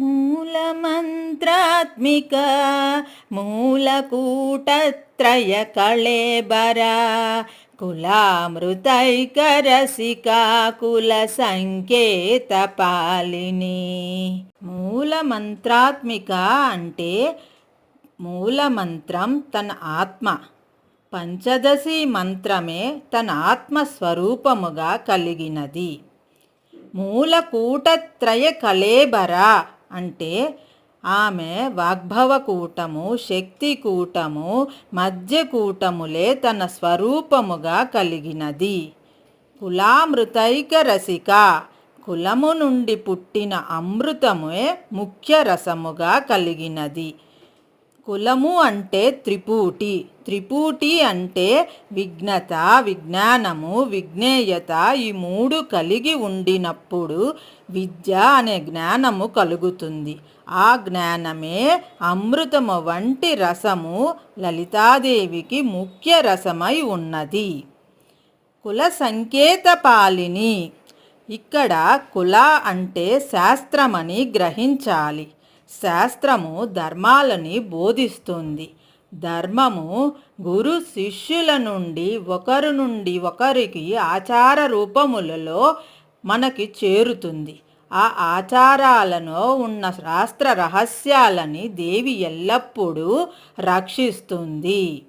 మూలమంత్రాత్మిక మూలకూటత్రయ కళేబర కులామృతైకరసిక కుల సంకేత పాలిని మూలమంత్రాత్మిక అంటే మూలమంత్రం తన ఆత్మ. పంచదశి మంత్రమే తన ఆత్మస్వరూపముగా కలిగినది. మూలకూటత్రయ కళేబర అంటే ఆమె వాగ్భవకూటము శక్తికూటము మధ్యకూటములే తన స్వరూపముగా కలిగినది. కులామృతైక రసిక కులము నుండి పుట్టిన అమృతమే ముఖ్య రసముగా కలిగినది. కులము అంటే త్రిపూటి. త్రిపూటి అంటే విఘ్నత విజ్ఞానము విజ్ఞేయత ఈ మూడు కలిగి ఉండినప్పుడు విద్య అనే జ్ఞానము కలుగుతుంది. ఆ జ్ఞానమే అమృతము వంటి రసము లలితాదేవికి ముఖ్య రసమై ఉన్నది. కుల సంకేత పాలిని. ఇక్కడ కుల అంటే శాస్త్రమని గ్రహించాలి. శాస్త్రము ధర్మాలని బోధిస్తుంది. ధర్మము గురు శిష్యుల నుండి ఒకరు నుండి ఒకరికి ఆచార రూపములలో మనకి చేరుతుంది. ఆ ఆచారాలలో ఉన్న శాస్త్ర రహస్యాలని దేవి ఎల్లప్పుడూ రక్షిస్తుంది.